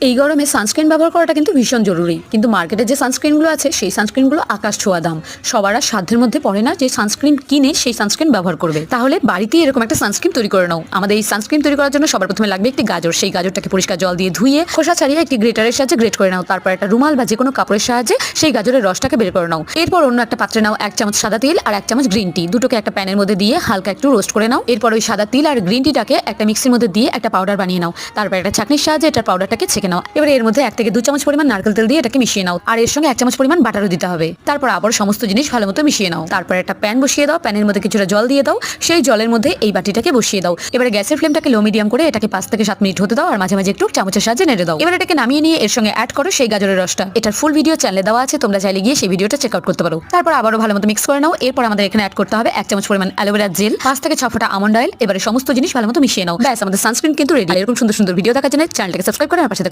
এই গরমে সানস্ক্রিন ব্যবহার করাটা কিন্তু ভীষণ জরুরি। কিন্তু মার্কেটে যে সানস্ক্রিনগুলো আছে, সেই সানস্ক্রিনগুলো আকাশ ছোঁয়া দাম। সবার আর সাধ্যের মধ্যে পড়ে না যে সানস্ক্রিন কিনে সেই সানস্ক্রিন ব্যবহার করবে। তাহলে বাড়িতেই এরকম একটা সানস্ক্রিন তৈরি করে নাও। আমাদের এই সানস্ক্রিন তৈরি করার জন্য সবার প্রথমে লাগবে একটি গাজর। সেই গাজরটাকে পরিষ্কার জল দিয়ে ধুয়ে খোসা ছাড়িয়ে একটি গ্রেটারের সাহায্যে গ্রেট করে নাও। তারপর একটা রুমাল বা যে কোনো কাপড়ের সাহায্যে সেই গাজরের রসটাকে বের করে নাও। এরপর অন্য একটা পাত্রে নাও এক চামচ সাদা তেল আর এক চামচ গ্রিন টি দুটোকে একটা প্যানের মধ্যে দিয়ে হালকা একটু রোস্ট করে নাও। এরপর ওই সাদা তিল আর গ্রিন টিটাকে একটা মিক্সির মধ্যে দিয়ে একটা পাউডার বানিয়ে নাও। তারপর একটা চাকনির সাহায্যে এটা পাউডারটাকে নাও। এবার এর মধ্যে এক থেকে দু চামচ পরিমাণ নারকেল তেল দিয়ে এটাকে মিশিয়ে নাও। আর এর সঙ্গে এক চামচ পরিমাণ বাটারও দিতে হবে। তারপর আবার সমস্ত জিনিস ভালো মতো মিশিয়ে নাও। তারপর একটা প্যান বসিয়ে দাও। প্যানের মধ্যে কিছুটা জল দিয়ে দাও। সেই জলের মধ্যে এই বাটিটাকে বসিয়ে দাও। এবার গ্যাসের ফ্লেমটাকে লো মিডিয়াম করে এটাকে পাঁচ থেকে সাত মিনিট হতে দাও। আর মাঝে মাঝে একটু চামচের সাহায্যে নেড়ে দাও। এবার এটাকে নামিয়ে নিয়ে এর সঙ্গে অ্যাড করো সেই গাজরের রসটা। এটার ফুল ভিডিও চ্যানেলে দেওয়া আছে। তোমরা চাইলে গিয়ে সেই ভিডিওটা চেক আউট করতে পারো। তারপর আবারও ভালো মতো মিক্স করে নাও। এরপর আমাদের এখানে অ্যাড করতে হবে এক চামচ পরিমাণ অ্যালোভেরা জেল। পাঁচ থেকে ছ ফোঁটা আমন্ড অয়েল এবারে সমস্ত জিনিস ভালো মতো মিশিয়ে নাও। ব্যাস, আমাদের সানস্ক্রিন কিন্তু রেডি এরকম সুন্দর সুন্দর ভিডিও দেখার জন্য চ্যানেলটাকে সাবস্ক্রাইব করে আমার পাশে।